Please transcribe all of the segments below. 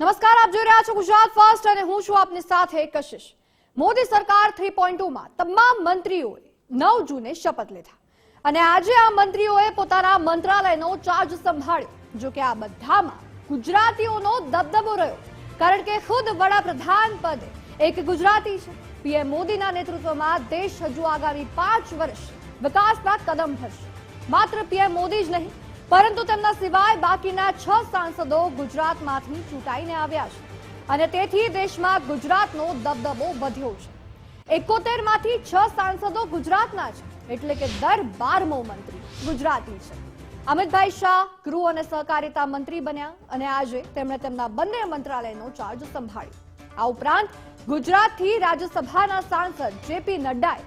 નમસ્કાર, આપ જોઈ રહ્યા છો ગુજરાત ફર્સ્ટ અને હું છું આપની સાથે કશિશ. મોદી સરકાર થ્રી માં તમામ મંત્રીઓએ નવ જૂને શપથ લીધા. અને આજે આ મંત્રીઓએ પોતાના મંત્રાલયનો ચાર્જ સંભાળ્યો, જો કે આ બધામાં ગુજરાતીઓનો દબદબો રહ્યો. કારણ કે ખુદ વડાપ્રધાન પદે એક ગુજરાતી છે. પીએમ મોદીના નેતૃત્વમાં દેશ હજુ આગામી પાંચ વર્ષ વિકાસના કદમ ભરશે માત્ર પીએમ મોદી જ નહીં પરંતુ તેમના સિવાય બાકીના છ સાંસદો ગુજરાતમાંથી ચૂંટાઈને આવ્યા છે. અને તેથી દેશમાં ગુજરાતનો દબદબો વધ્યો છે. એકોતેરમાંથી છ સાંસદો ગુજરાતના છે, એટલે કે દર બારમો મંત્રી ગુજરાતી છે. અમિતભાઈ શાહ ગૃહ અને સહકારિતા મંત્રી બન્યા અને આજે તેમણે તેમના બંને મંત્રાલયનો ચાર્જ સંભાળ્યો. આ ઉપરાંત ગુજરાતથી રાજ્યસભાના સાંસદ જેપી નડ્ડાએ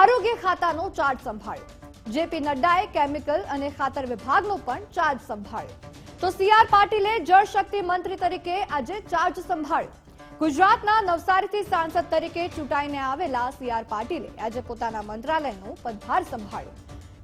આરોગ્ય ખાતાનો ચાર્જ સંભાળ્યો. જેપી નડ્ડાએ કેમિકલ અને ખાતર વિભાગનો પણ ચાર્જ સંભાળ્યો. તો સીઆર પાટીલે જળશક્તિ મંત્રી તરીકે આજે ચાર્જ સંભાળ્યો. ગુજરાતના નવસારીથી સાંસદ તરીકે ચૂંટાઈને આવેલા સીઆર પાટીલે આજે પોતાના મંત્રાલયનો પદભાર સંભાળ્યો.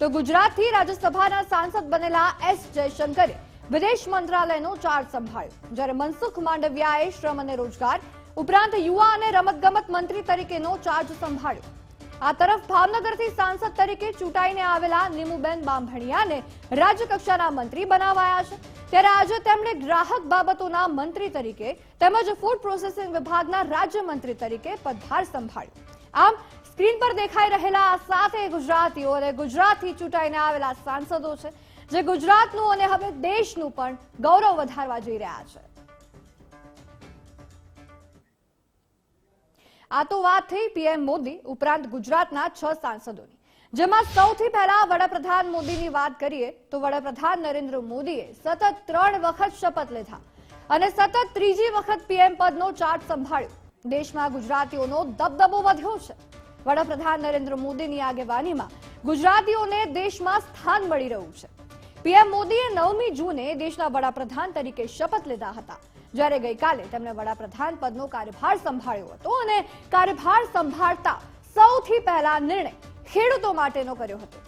તો ગુજરાતથી રાજ્યસભાના સાંસદ બનેલા એસ જયશંકરે વિદેશ મંત્રાલયનો ચાર્જ સંભાળ્યો. જ્યારે મનસુખ માંડવિયાએ શ્રમ અને રોજગાર ઉપરાંત યુવા અને રમતગમત મંત્રી તરીકેનો ચાર્જ સંભાળ્યો. આ તરફ ભાવનગરથી સાંસદ તરીકે ચૂંટાઈને આવેલા નીમુબેન બાંભણિયાને રાજ્યકક્ષાના મંત્રી બનાવાયા છે. ત્યારે આજે તેમણે ગ્રાહક બાબતોના મંત્રી તરીકે તેમજ ફૂડ પ્રોસેસિંગ વિભાગના રાજ્યમંત્રી તરીકે પદભાર સંભાળ્યો. આમ, સ્ક્રીન પર દેખાઈ રહેલા સાથે ગુજરાતીઓ અને ગુજરાતથી ચૂંટાઈને આવેલા સાંસદો છે, જે ગુજરાતનું અને હવે દેશનું પણ ગૌરવ વધારવા જઈ રહ્યા છે. આ તો વાત થઈ પીએમ મોદી ઉપરાંત ગુજરાતના છ સાંસદોની. જેમાં સૌથી પહેલા વડાપ્રધાન મોદીની વાત કરીએ તો વડાપ્રધાન નરેન્દ્ર મોદીએ સતત ત્રણ વખત શપથ લીધા અને સતત ત્રીજી વખત પીએમ પદનો ચાર્જ સંભાળ્યો. દેશમાં ગુજરાતીઓનો દબદબો વધ્યો છે. વડાપ્રધાન નરેન્દ્ર મોદીની આગેવાનીમાં ગુજરાતીઓને દેશમાં સ્થાન મળી રહ્યું છે. પીએમ મોદીએ નવમી જૂને દેશના વડાપ્રધાન તરીકે શપથ લીધા હતા. જ્યારે ગઈકાલે તેમણે વડાપ્રધાન પદનો કાર્યભાર સંભાળ્યો હતો અને કાર્યભાર સંભાળતા સૌથી પહેલા નિર્ણય ખેડૂતો માટેનો કર્યો હતો.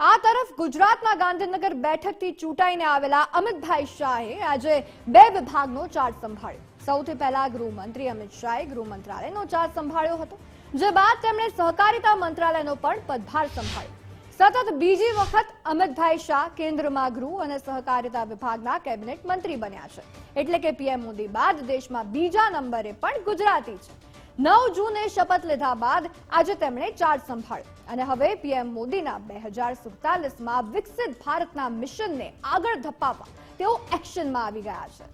આ તરફ ગુજરાતના ગાંધીનગર બેઠકથી ચૂંટાઈને આવેલા અમિતભાઈ શાહે આજે બે વિભાગનો ચાર્જ સંભાળ્યો. સૌથી પહેલા ગૃહમંત્રી અમિત શાહે ગૃહ મંત્રાલયનો ચાર્જ સંભાળ્યો હતો, જે બાદ તેમણે સહકારિતા મંત્રાલયનો પણ પદભાર સંભાળ્યો. સતત બીજી વખત અમિતભાઈ શાહ કેન્દ્રમાં ગૃહ અને સહકારિતા વિભાગના કેબિનેટ મંત્રી બન્યા છે. એટલે કે પીએમ મોદી બાદ દેશમાં બીજા નંબરે પણ ગુજરાતી છે. નવ જૂને શપથ લીધા બાદ આજે તેમણે ચાર્જ સંભાળ્યો. અને હવે પીએમ મોદીના બે હજાર સુડતાલીસમાં વિકસિત ભારતના મિશનને આગળ ધપાવવા તેઓ એક્શનમાં આવી ગયા છે.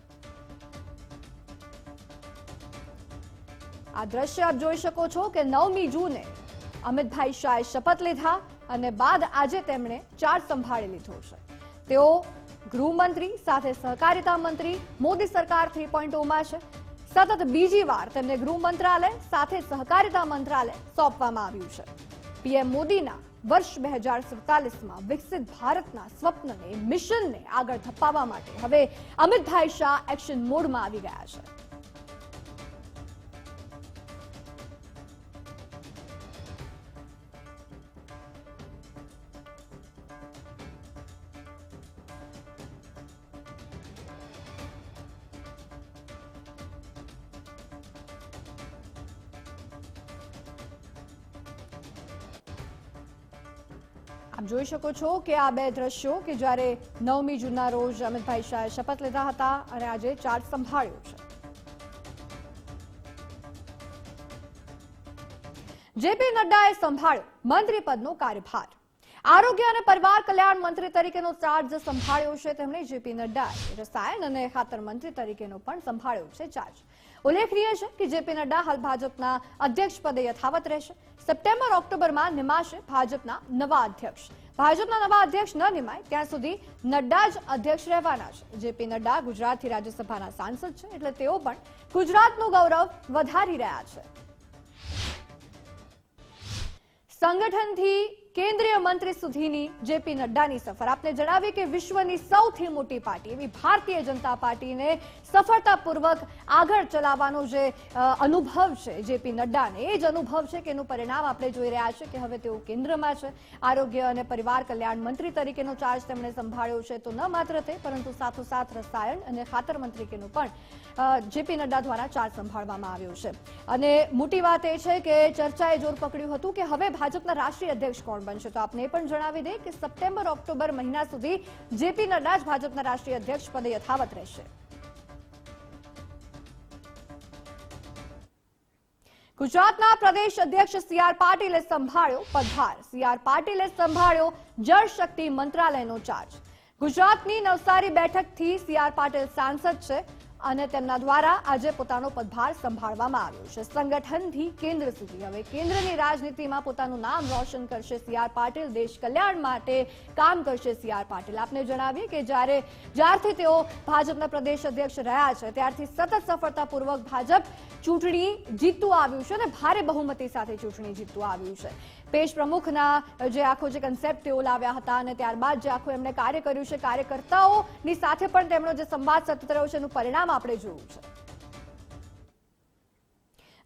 આ દ્રશ્ય આપ જોઈ શકો છો કે નવમી જૂને અમિતભાઈ શાહે શપથ લીધા. અને બાદ આજે તેમણે ચાર્જ સંભાળી લીધો છે. તેઓ ગૃહમંત્રી સાથે સહકારિતા મંત્રી મોદી સરકાર થ્રી પોઈન્ટ ઓમાં છે. સતત બીજી વાર તેમને ગૃહ મંત્રાલય સાથે સહકારિતા મંત્રાલય સોંપવામાં આવ્યું છે. પીએમ મોદીના વર્ષ બે હજાર સુડતાલીસમાં વિકસિત ભારતના સ્વપ્નને, મિશનને આગળ ધપાવવા માટે હવે અમિતભાઈ શાહ એક્શન મોડમાં આવી ગયા છે. શકો છો કે આ બે દ્રશ્યો કે જ્યારે નવમી જૂનના રોજ અમિતભાઈ શાહે શપથ લીધા હતા અને આજે ચાર્જ સંભાળ્યો છે. જેપી નડ્ડાએ સંભાળ્યો મંત્રી પદનો કાર્યભાર. આરોગ્ય અને પરિવાર કલ્યાણ મંત્રી તરીકેનો ચાર્જ સંભાળ્યો છે તેમણે જેપી નડ્ડાએ. રસાયણ અને ખાતર મંત્રી તરીકેનો પણ સંભાળ્યો છે ચાર્જ. ઉલ્લેખનીય છે કે જેપી નડ્ડા હાલ ભાજપના અધ્યક્ષ પદે યથાવત રહેશે. સપ્ટેમ્બર ઓક્ટોબરમાં નિમાશે ભાજપના નવા અધ્યક્ષ. ભાજપના નવા અધ્યક્ષ ન નિમાય, ત્યાં સુધી નડ્ડા જ અધ્યક્ષ રહેવાના છે. જેપી નડ્ડા ગુજરાતથી રાજ્યસભાના સાંસદ છે, એટલે તેઓ પણ ગુજરાતનું ગૌરવ વધારી રહ્યા છે. સંગઠનથી કેન્દ્રીય મંત્રી સુધીની જેપી નડ્ડાની સફર. આપને જણાવી કે વિશ્વની સૌથી મોટી પાર્ટી, એવી ભારતીય જનતા પાર્ટીને સફળતાપૂર્વક આગળ ચલાવવાનો જે અનુભવ છે જેપી નડ્ડાને, એ જ અનુભવ છે કે એનું પરિણામ આપણે જોઈ રહ્યા છે કે હવે તેઓ કેન્દ્રમાં છે. આરોગ્ય અને પરિવાર કલ્યાણ મંત્રી તરીકેનો ચાર્જ તેમણે સંભાળ્યો છે તો ન માત્ર તે, પરંતુ સાથોસાથ રસાયણ અને ખાતર મંત્રીનું પણ જેપી નડ્ડા દ્વારા ચાર્જ સંભાળવામાં આવ્યો છે. અને મોટી વાત એ છે કે ચર્ચાએ જોર પકડ્યું હતું કે હવે ભાજપના રાષ્ટ્રીય અધ્યક્ષ કોણ બનશે. તો આપને પણ જણાવી દે કે સપ્ટેમ્બર, ઓક્ટોબર મહિના સુધી જેપી નડ્ડા જ ભાજપના રાષ્ટ્રીય અધ્યક્ષ પદે યથાવત રહેશે. ગુજરાતના પ્રદેશ અધ્યક્ષ સી આર પાટીલે સંભાળ્યો પદભાર સી આર પાટીલે સંભાળ્યો જળ શક્તિ મંત્રાલયનો ચાર્જ ગુજરાતની નવસારી બેઠકથી સી આર પાટીલ સાંસદ છે. અને તેમના દ્વારા આજે પોતાનો પદભાર સંભાળવામાં આવ્યો છે. સંગઠનથી કેન્દ્ર સુધી. હવે કેન્દ્રની રાજનીતિમાં પોતાનું નામ રોશન કરશે સી આર પાટીલ. દેશ કલ્યાણ માટે કામ કરશે સી આર પાટીલ. આપને જણાવીએ કે જ્યારે જ્યારથી તેઓ ભાજપના પ્રદેશ અધ્યક્ષ રહ્યા છે, ત્યારથી સતત સફળતાપૂર્વક ભાજપ ચૂંટણી જીતતું આવ્યું છે અને ભારે બહુમતી સાથે ચૂંટણી જીતતું આવ્યું છે. પેશ પ્રમુખના જે આખો જે કન્સેપ્ટ તેઓ લાવ્યા હતા અને ત્યારબાદ જે આખું એમણે કાર્ય કર્યું છે, કાર્યકર્તાઓની સાથે પણ તેમનો જે સંવાદ સતત રહ્યો છે, એનું પરિણામ આપણે જોયું છે.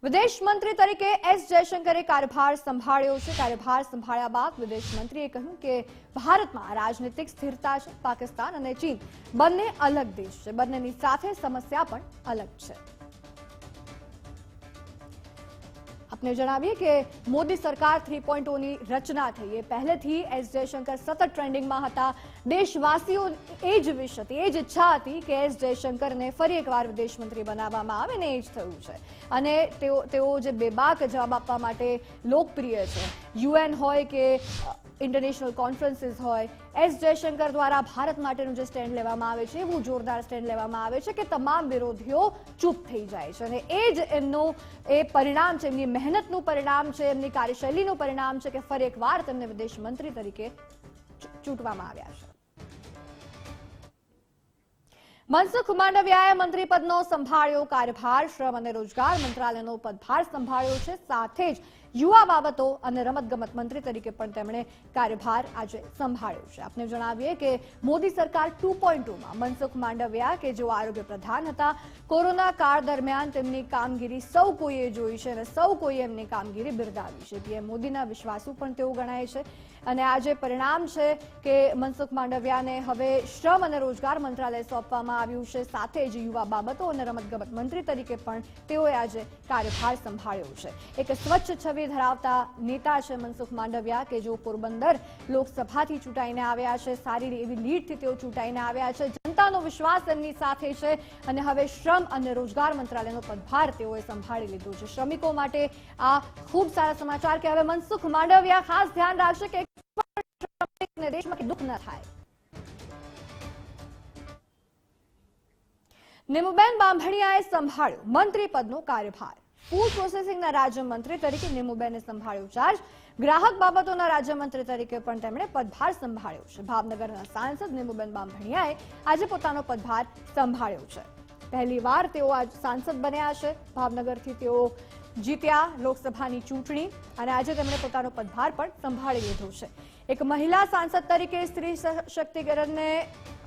વિદેશ મંત્રી તરીકે એસ જયશંકરે કાર્યભાર સંભાળ્યો છે. કાર્યભાર સંભાળ્યા બાદ વિદેશ મંત્રીએ કહ્યું કે ભારતમાં રાજનીતિક સ્થિરતા છે, પાકિસ્તાન અને ચીન બંને અલગ દેશ છે. બંનેની સાથે સમસ્યા પણ અલગ છે. આપને જણાવીએ કે મોદી સરકાર થ્રી ની રચના થઈ. એ પહેલેથી એસ જયશંકર સતત ટ્રેન્ડિંગમાં હતા. દેશવાસીઓ એ જ વિશ હતી. એ જ ઈચ્છા હતી કે એસ જયશંકરને ફરી એકવાર વિદેશમંત્રી બનાવવામાં આવે ને એ જ થયું છે. અને તેઓ તેઓ જે બેબાક જવાબ આપવા માટે લોકપ્રિય છે. યુએન હોય કે ઇન્ટરનેશનલ કોન્ફરન્સીસ હોય. એસ જયશંકર દ્વારા ભારત માટેનું જે સ્ટેન્ડ લેવામાં આવે છે, એવું જોરદાર સ્ટેન્ડ લેવામાં આવે છે કે તમામ વિરોધીઓ ચૂપ થઈ જાય છે. અને એ જ એમનું, એ પરિણામ છે, એમની મહેનતનું પરિણામ છે, એમની કાર્યશૈલીનું પરિણામ છે કે ફરી એકવાર તેમને વિદેશ મંત્રી તરીકે ચૂંટવામાં આવ્યા છે. મનસુખ માંડવિયાએ મંત્રી પદનો સંભાળ્યો કાર્યભાર, શ્રમ અને રોજગાર મંત્રાલયનો પદભાર સંભાળ્યો છે. સાથે જ યુવા બાબતો અને રમતગમત મંત્રી તરીકે પણ તેમણે કાર્યભાર આજે સંભાળ્યો છે. આપને જણાવીએ કે મોદી સરકાર ટુ પોઈન્ટ ટુમાં મનસુખ માંડવિયા કે જેઓ આરોગ્ય પ્રધાન હતા, કોરોના કાળ દરમિયાન તેમની કામગીરી સૌ કોઈએ જોઈ છે અને સૌ કોઈએ એમની કામગીરી બિરદાવી છે. પીએમ મોદીના વિશ્વાસુ પણ તેઓ ગણાય છે. અને આજે પરિણામ છે કે મનસુખ માંડવિયાને હવે શ્રમ અને રોજગાર મંત્રાલય સોંપવામાં આવ્યું છે, સાથે જ યુવા બાબતો અને રમતગમત મંત્રી તરીકે પણ તેઓએ આજે કાર્યભાર સંભાળ્યો છે. એક સ્વચ્છ છબી ધરાવતા નેતા છે મનસુખ માંડવિયા કે જો પોરબંદર લોકસભાથી ચૂંટાઈને આવ્યા છે, સારી એવી લીડથી તેઓ ચૂંટાઈને આવ્યા છે. જનતાનો વિશ્વાસ એમની સાથે છે અને હવે શ્રમ અને રોજગાર મંત્રાલયનો પદભાર તેઓએ સંભાળી લીધો છે. શ્રમિકો માટે આ ખૂબ સારા સમાચાર કે હવે મનસુખ માંડવિયા ખાસ ધ્યાન રાખશે કે દેશમાં કે દુઃખ ન થાય. નિમુબેન બાંભણિયાએ સંભાળ્યો મંત્રી પદનો કાર્યભાર. ફૂડ પ્રોસેસિંગના રાજ્યમંત્રી તરીકે નિમુબેને સંભાળ્યો ચાર્જ ગ્રાહક બાબતોના રાજ્યમંત્રી તરીકે પણ તેમણે પદભાર સંભાળ્યો છે. ભાવનગરના સાંસદ નિમુબેન બાંભણિયાએ આજે પોતાનો પદભાર સંભાળ્યો છે. પહેલીવાર તેઓ આજ સાંસદ બન્યા છે. ભાવનગરથી તેઓ જીત્યા લોકસભાની ચૂંટણી અને આજે તેમણે પોતાનો પદભાર પણ સંભાળી લીધો છે. એક મહિલા સાંસદ તરીકે સ્ત્રી સશક્તિકરણને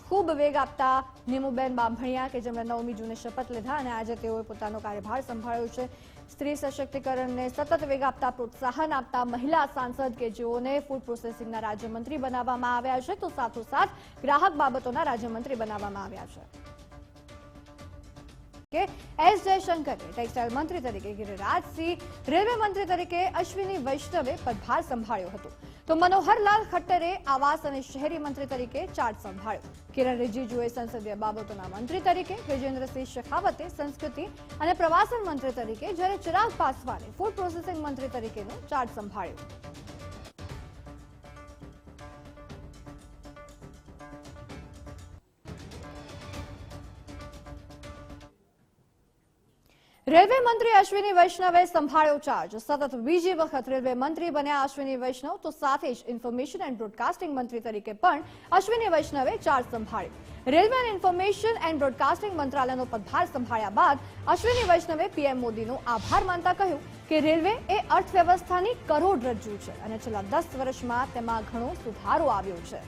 ખૂબ વેગ આપતા નીમુબેન બાંભણિયા કે જેમણે નવમી જૂને શપથ લીધા અને આજે તેઓએ પોતાનો કાર્યભાર સંભાળ્યો છે. સ્ત્રી સશક્તિકરણને સતત વેગ આપતા, પ્રોત્સાહન આપતા મહિલા સાંસદ કે જેઓને ફૂડ પ્રોસેસિંગના રાજ્યમંત્રી બનાવવામાં આવ્યા છે, તો સાથોસાથ ગ્રાહક બાબતોના રાજ્યમંત્રી બનાવવામાં આવ્યા છે. કે એસ જયશંકરે ટેક્સટાઇલ મંત્રી તરીકે ગિરિરાજસિંહ, રેલવે મંત્રી તરીકે અશ્વિની વૈષ્ણવે પદભાર સંભાળ્યો હતો. તો મનોહરલાલ ખટ્ટરે આવાસ અને શહેરી મંત્રી તરીકે ચાર્જ સંભાળ્યો. કિરણ રિજિજુએ સંસદીય બાબતોના મંત્રી તરીકે, ગજેન્દ્રસિંહ શેખાવતે સંસ્કૃતિ અને પ્રવાસન મંત્રી તરીકે, જ્યારે ચિરાગ પાસવાને ફૂડ પ્રોસેસિંગ મંત્રી તરીકેનો ચાર્જ સંભાળ્યો. રેલવે મંત્રી અશ્વિની વૈષ્ણવે સંભાળ્યો ચાર્જ સતત બીજી વખત રેલવે મંત્રી બન્યા અશ્વિની વૈષ્ણવ, તો સાથે જ ઇન્ફોર્મેશન એન્ડ બ્રોડકાસ્ટિંગ મંત્રી તરીકે પણ અશ્વિની વૈષ્ણવે ચાર્જ સંભાળ્યો. રેલવે અને ઇન્ફોર્મેશન એન્ડ બ્રોડકાસ્ટિંગ મંત્રાલયનો પદભાર સંભાળ્યા બાદ અશ્વિની વૈષ્ણવે પીએમ મોદીનો આભાર માનતા કહ્યું કે રેલવે એ અર્થવ્યવસ્થાની કરોડરજ્જુ છે અને છેલ્લા દસ વર્ષમાં તેમાં ઘણો સુધારો આવ્યો છે.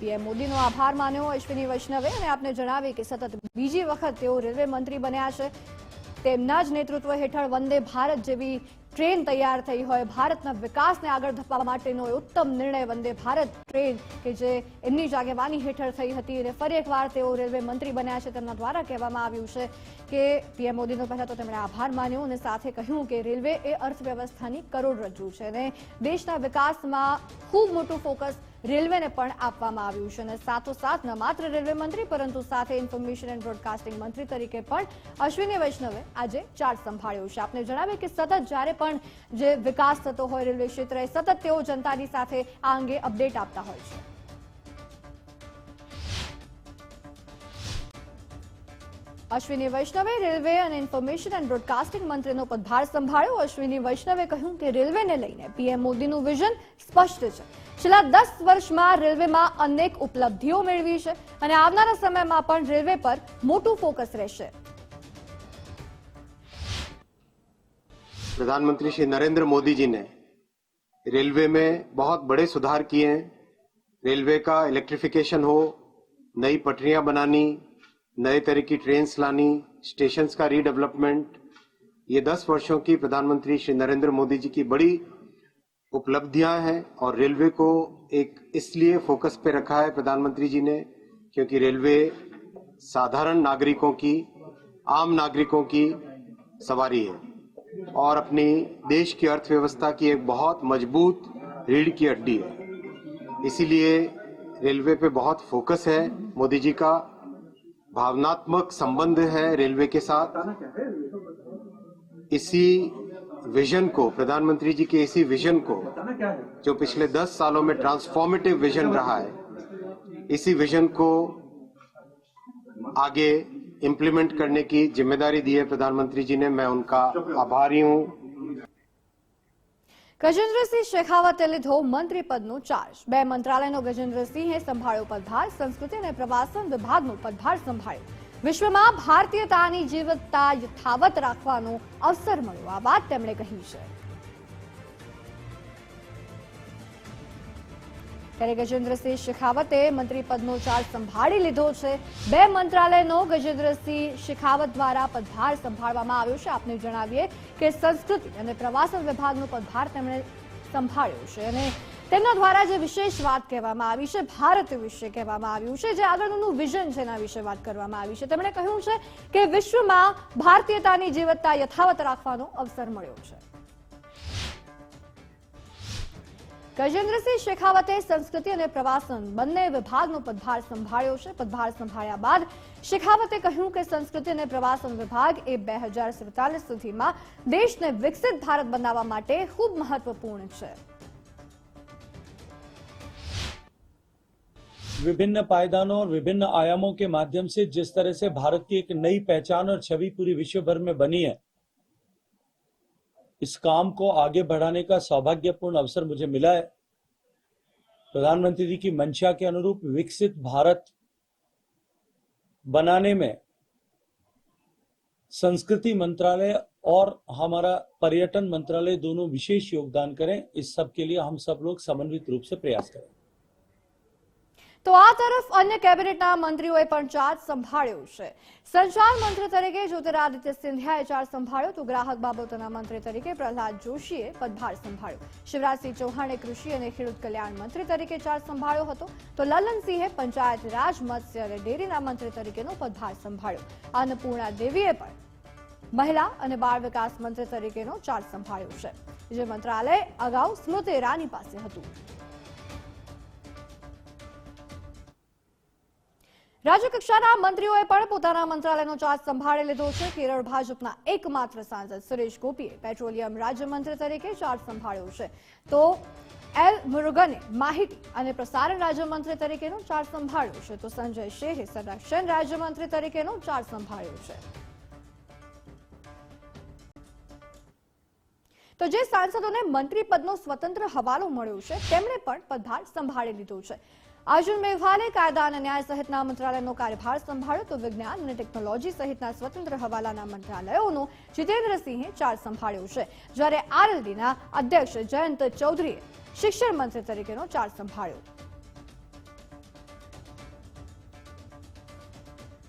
પીએમ મોદીનો આભાર માન્યો અશ્વિની વૈષ્ણવે અને આપને જણાવી કે સતત બીજી વખત તેઓ રેલવે મંત્રી બન્યા છે. તેમના જ નેતૃત્વ હેઠળ વંદે ભારત જેવી ટ્રેન તૈયાર થઈ હોય. ભારતના વિકાસને આગળ ધપાવવા માટેનો ઉત્તમ નિર્ણય વંદે ભારત ટ્રેન કે જે એમની જ આગેવાની હેઠળ થઈ હતી અને ફરી એકવાર તેઓ રેલવે મંત્રી બન્યા છે તેમના દ્વારા કહેવામાં આવ્યું છે કે પીએમ મોદીનો પહેલા તો તેમણે આભાર માન્યો અને સાથે કહ્યું કે રેલવે એ અર્થવ્યવસ્થાની કરોડરજ્જુ છે અને દેશના વિકાસમાં ખૂબ મોટું ફોકસ રેલવેને પણ આપવામાં આવ્યું છે અને સાથોસાથ ન માત્ર રેલવે મંત્રી, પરંતુ સાથે ઇન્ફોર્મેશન એન્ડ બ્રોડકાસ્ટિંગ મંત્રી તરીકે પણ અશ્વિની વૈષ્ણવે આજે ચાર્જ સંભાળ્યો છે. આપને જણાવીએ કે સતત જ્યારે પણ જે વિકાસ થતો હોય રેલવે ક્ષેત્રે, સતત તેઓ જનતાની સાથે આ અંગે અપડેટ આપતા હોય છે. અશ્વિની વૈષ્ણવે રેલવે અને ઇન્ફોર્મેશન એન્ડ બ્રોડકાસ્ટિંગ મંત્રીનો પદભાર સંભાળ્યો. અશ્વિની વૈષ્ણવે કહ્યું કે રેલવેને લઈને પીએમ મોદીનું વિઝન સ્પષ્ટ છે. છેલ્લા દસ વર્ષમાં રેલવેમાં અનેક ઉપલબ્ધિઓ મેળવી છે અને આવનારા સમયમાં પણ રેલવે પર મોટું ફોકસ રહેશે प्रधानमंत्री श्री नरेंद्र मोदी जी ने रेलवे में बहुत बड़े सुधार किए हैं रेलवे का इलेक्ट्रिफिकेशन हो नई पटरियां बनानी नए तरह की ट्रेन्स लानी स्टेशंस का रीडेवलपमेंट ये दस वर्षों की प्रधानमंत्री श्री नरेंद्र मोदी जी की बड़ी उपलब्धियाँ हैं और रेलवे को एक इसलिए फोकस पे रखा है प्रधानमंत्री जी ने, क्योंकि रेलवे साधारण नागरिकों की, आम नागरिकों की सवारी है और अपनी देश की अर्थव्यवस्था की एक बहुत मज़बूत रीढ़ की हड्डी है। इसीलिए रेलवे पे बहुत फोकस है। मोदी जी का भावनात्मक संबंध है रेलवे के साथ। इसी विजन को प्रधानमंत्री जी के इसी विजन को जो पिछले दस सालों में ट्रांसफॉर्मेटिव विजन रहा है इसी विजन को आगे इम्प्लीमेंट करने की जिम्मेदारी दी है प्रधानमंत्री जी ने मैं उनका आभारी हूँ ગજેન્દ્રસિંહ શેખાવતે લીધો મંત્રી પદનો ચાર્જ બે મંત્રાલયનો ગજેન્દ્રસિંહે સંભાળ્યો પદભાર સંસ્કૃતિ અને પ્રવાસન વિભાગનો પદભાર સંભાળ્યો વિશ્વમાં ભારતીયતાની જીવતતા યથાવત રાખવાનો અવસર મળ્યો. આ વાત તેમણે કહી છે. ત્યારે ગજેન્દ્રસિંહ શેખાવતે મંત્રી પદનો ચાર્જ સંભાળી લીધો છે. બે મંત્રાલયનો ગજેન્દ્રસિંહ શેખાવત દ્વારા પદભાર સંભાળવામાં આવ્યો છે. આપને જણાવીએ કે સંસ્કૃતિ અને પ્રવાસન વિભાગનો પદભાર તેમણે સંભાળ્યો છે. અને તેમના દ્વારા જે વિશેષ વાત કહેવામાં આવી છે, ભારત વિશે કહેવામાં આવ્યું છે, જે આગળનું વિઝન છે એના વિશે વાત કરવામાં આવી છે. તેમણે કહ્યું છે કે વિશ્વમાં ભારતીયતાની જીવતતા યથાવત રાખવાનો અવસર મળ્યો છે. ગજેન્દ્રસિંહ શેખાવતે સંસ્કૃતિ અને પ્રવાસન બંને વિભાગનો પદભાર સંભાળ્યો છે. પદભાર સંભાળ્યા બાદ શેખાવતે કહ્યું કે સંસ્કૃતિ અને પ્રવાસન વિભાગ એ બે હજાર સુડતાલીસ સુધીમાં દેશને વિકસિત ભારત બનાવવા માટે ખૂબ મહત્વપૂર્ણ છે. विभिन्न पायदानों और विभिन्न आयामों के माध्यम से जिस तरह से भारत की एक नई पहचान और छवि पूरी विश्व भर में बनी है, इस काम को आगे बढ़ाने का सौभाग्यपूर्ण अवसर मुझे मिला है। प्रधानमंत्री जी की मंशा के अनुरूप विकसित भारत बनाने में संस्कृति मंत्रालय और हमारा पर्यटन मंत्रालय दोनों विशेष योगदान करें। इस सब के लिए हम सब लोग समन्वित रूप से प्रयास करें। તો આ તરફ અન્ય કેબિનેટના મંત્રીઓએ પણ ચાર્જ સંભાળ્યો છે. સંચાર મંત્રી તરીકે જ્યોતિરાદિત્ય સિંધિયાએ ચાર્જ સંભાળ્યો તો ગ્રાહક બાબતોના મંત્રી તરીકે પ્રહલાદ જોશીએ પદભાર સંભાળ્યો. શિવરાજસિંહ ચૌહાણે કૃષિ અને ખેડૂત કલ્યાણ મંત્રી તરીકે ચાર્જ સંભાળ્યો હતો તો લલનસિંહે પંચાયત રાજ, મત્સ્ય અને ડેરીના મંત્રી તરીકેનો પદભાર સંભાળ્યો. અન્નપૂર્ણા દેવીએ પણ મહિલા અને બાળ વિકાસ મંત્રી તરીકેનો ચાર્જ સંભાળ્યો છે. જે મંત્રાલય અગાઉ સ્મૃતિ ઈરાની પાસે હતું. રાજ્યકક્ષાના મંત્રીઓએ પણ પોતાના મંત્રાલયનો ચાર્જ સંભાળી લીધો છે. કેરળ ભાજપના એકમાત્ર સાંસદ સુરેશ ગોપીએ પેટ્રોલિયમ રાજ્યમંત્રી તરીકે ચાર્જ સંભાળ્યો છે. તો એલ મુરુગને માહિતી અને પ્રસારણ રાજ્યમંત્રી તરીકેનો ચાર્જ સંભાળ્યો છે. તો સંજય શેહે સંરક્ષણ રાજ્યમંત્રી તરીકેનો ચાર્જ સંભાળ્યો છે. તો જે સાંસદોને મંત્રી પદનો સ્વતંત્ર હવાલો મળ્યો છે, તેમણે પણ પદભાર સંભાળી લીધો છે. અર્જુન મેઘવાલે કાયદા અને ન્યાય સહિતના મંત્રાલયનો કાર્યભાર સંભાળ્યો તો વિજ્ઞાન અને ટેકનોલોજી સહિતના સ્વતંત્ર હવાલાના મંત્રાલયોનો જીતેન્દ્રસિંહે ચાર્જ સંભાળ્યો છે. જ્યારે આરએલડીના અધ્યક્ષ જયંત ચૌધરીએ શિક્ષણ મંત્રી તરીકેનો ચાર્જ સંભાળ્યો.